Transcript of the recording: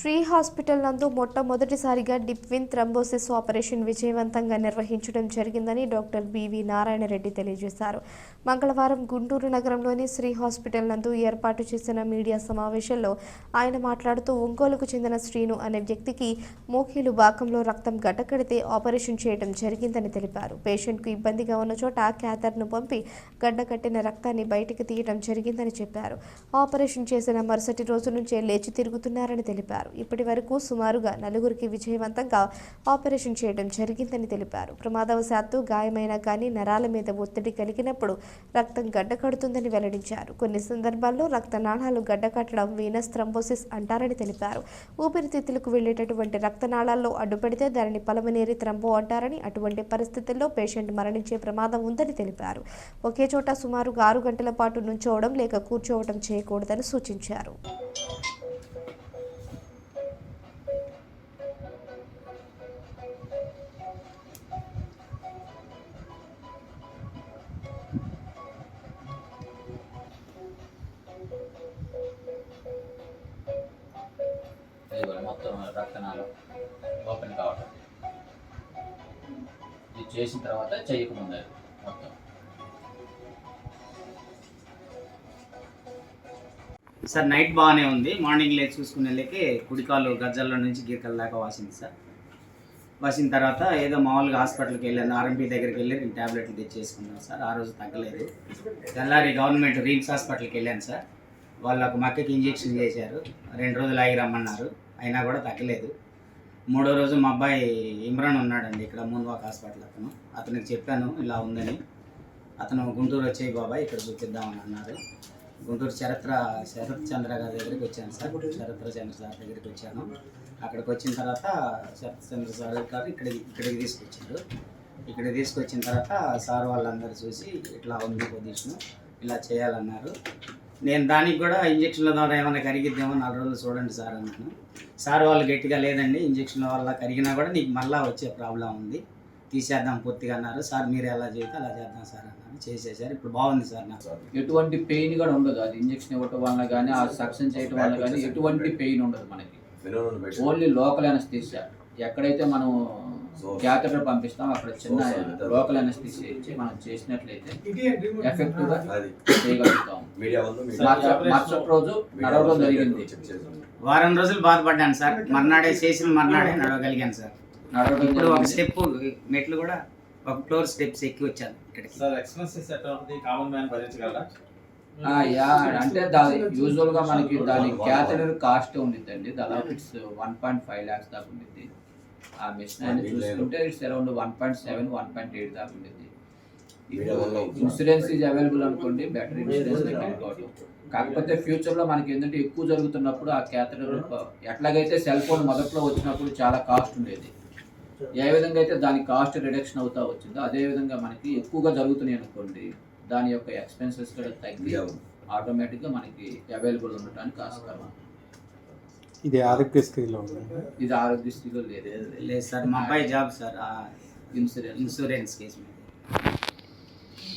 Shri hospital నందు మొట్టమొదటిసారిగా డిప్విన్ థ్రంబోసిస్ operation విజయవంతంగా నిర్వహించడం జరిగిందని డాక్టర్ బివి నారాయణ రెడ్డి తెలియజేశారు. మంగళవారం గుంటూరు నగరంలోని శ్రీ హాస్పిటల్ నందు ఏర్పాటు చేసిన మీడియా సమావేశంలో ఆయన మాట్లాడుతూ ఒంగోలుకు చెందిన శ్రీను అనే వ్యక్తికి మోకీలు భాగంలో రక్తం గడ్డకడితే ఆపరేషన్ చేయడం జరిగిందని తెలిపారు. పేషెంట్కు ఇబ్బందిగా ఉన్న చోట క్యాథర్ను పంపి గడ్డకట్టిన రక్తాన్ని బయటకు తీయడం జరిగిందని చెప్పారు. ఆపరేషన్ చేసిన మరుసటి రోజు నుంచే లేచి తిరుగుతున్నారని తెలిపారు. ఇప్పటి వరకు సుమారుగా నలుగురికి విజయవంతంగా ఆపరేషన్ చేయడం జరిగిందని తెలిపారు. ప్రమాదవశాత్తు గాయమైనా కానీ నరాల మీద ఒత్తిడి కలిగినప్పుడు రక్తం గడ్డకడుతుందని వెల్లడించారు. కొన్ని సందర్భాల్లో రక్తనాళాలు గడ్డకట్టడం వీనస్ థ్రంబోసిస్ అంటారని తెలిపారు. ఊపిరితిత్తులకు వెళ్ళేటటువంటి రక్తనాళాల్లో అడ్డుపెడితే దానిని పలమనేరి థ్రంబో అంటారని అటువంటి పరిస్థితుల్లో పేషెంట్ మరణించే ప్రమాదం ఉందని తెలిపారు. ఒకే చోట సుమారుగా ఆరు గంటల పాటు నుంచోవడం లేక కూర్చోవడం చేయకూడదని సూచించారు. ఇది కూడా మొత్తం రక్తనాలు ఓపెన్ కావటం. ఇది చేసిన తర్వాత చేయకముందు మొత్తం. సార్ నైట్ బాగానే ఉంది. మార్నింగ్ లేచి చూసుకునే వెళ్ళకి కుడికాలు గజ్జల్లో నుంచి గీకల దాకా వాసింది సార్. వాసిన తర్వాత ఏదో మామూలుగా హాస్పిటల్కి వెళ్ళాను. ఆర్ఎంపీ దగ్గరికి వెళ్ళి నేను ట్యాబ్లెట్లు తెచ్చేసుకున్నాను సార్. ఆ రోజు తగ్గలేదు. తెల్లారి గవర్నమెంట్ రీమ్స్ హాస్పిటల్కి వెళ్ళాను సార్. వాళ్ళు ఒక మక్కకి ఇంజెక్షన్ చేశారు. రెండు రోజులు ఆగి రమ్మన్నారు. అయినా కూడా తగ్గలేదు. మూడో రోజు మా అబ్బాయి ఇమ్రాన్ ఉన్నాడండి ఇక్కడ మూన్వాక్ హాస్పిటల్ అతను. అతనికి చెప్పాను ఇలా ఉందని. అతను గుంటూరు వచ్చేయి బాబాయ్ ఇక్కడ చూపిద్దామని అన్నారు. గుంటూరు చరిత్ర శరత్ చంద్ర గారి దగ్గరికి వచ్చాను సార్. శరత్ర చంద్ర సార్ దగ్గరికి వచ్చాను. అక్కడికి వచ్చిన తర్వాత శరత్ చంద్ర సార్ గారు ఇక్కడ ఇక్కడికి తీసుకొచ్చారు. ఇక్కడ తీసుకొచ్చిన తర్వాత సార్ వాళ్ళందరూ చూసి ఇట్లా ఉంది పొజిషను ఇలా చేయాలన్నారు. నేను దానికి కూడా ఇంజక్షన్ల ద్వారా ఏమైనా కరిగిద్దేమో నాలుగు రోజులు చూడండి సార్ అన్నాను. సార్ వాళ్ళు గట్టిగా లేదండి ఇంజక్షన్ల వల్ల కరిగినా కూడా నీకు మళ్ళీ వచ్చే ప్రాబ్లం ఉంది. తీసేద్దాం పూర్తిగా అన్నారు. సార్ మీరు ఎలా చేస్తే అలా చేద్దాం సార్ అన్నాను. చేసేసారు. ఇప్పుడు బాగుంది సార్ నాకు. ఎటువంటి పెయిన్ కూడా ఉండదు. అది ఇంజెక్షన్ ఇవ్వటం వల్ల కానీ ఆ సక్షన్ చేయటం వల్ల కానీ ఎటువంటి పెయిన్ ఉండదు మనకి. ఓన్లీ లోకల్ అనస్థీసియా ఎక్కడైతే మనం క్యాథెటర్ పంపిస్తాం. అక్కడ చిన్న లోకల్ అనస్థీసియా ఇచ్చి మనం చేసినట్లయితే ఎఫెక్టివ్గా చేయగలుగుతాం. మరుసటి రోజు నడవడం జరిగింది. వారం రోజులు బాధపడ్డాను సార్. మర్నాడే చేసిన మర్నాడే నడవగలిగాను సార్. నడవడం ఇప్పుడు ఒక. స్టెప్ మెట్లు కూడా ఒక ఫ్లోర్ స్టెప్స్ ఎక్కి వచ్చాను ఇక్కడికి. సార్ ఎక్స్పెన్సెస్ ఎట్లా ఉంటుంది కామన్ మ్యాన్ భరించగలరా? ఆ, యా అంటే దాని యూజువల్గా మనకి దాని క్యాథెటర్ కాస్ట్ ఉండిద్దండి. దాదాపు it's one point five lakhs దాకా ఉండిద్ది. ఆ మిషన్ అనేది చూసుకుంటే it's around one point seven one point eight దాకా ఉండిద్ది ఇన్సూరెన్స్ ఈజ్ అవైలబుల్ అనుకోండి బెటర్ ఇన్సూరెన్స్ పెట్టుకోవడం కాకపోతే ఫ్యూచర్లో మనకి ఏంటంటే ఎక్కువ జరుగుతున్నప్పుడు ఆ క్యాథెటర్ ఎట్లాగైతే సెల్ ఫోన్ మొదట్లో వచ్చినప్పుడు చాలా కాస్ట్ ఉండేది. ఏ విధంగా అయితే దాని కాస్ట్ రిడక్షన్ అవుతా వచ్చిందో అదే విధంగా మనకి ఎక్కువగా జరుగుతున్నాయి అనుకోండి దాని యొక్క ఎక్స్పెన్సెస్ కూడా తగ్గి ఆటోమేటిక్గా మనకి అవైలబుల్ ఉండటానికి ఆస్కారం. ఇది ఆరోగ్యశ్రీలో ఉంది? ఇది ఆరోగ్యశ్రీలో లేదు. లేదు సార్ మా అబ్బాయి job sir insurance insurance case మీద.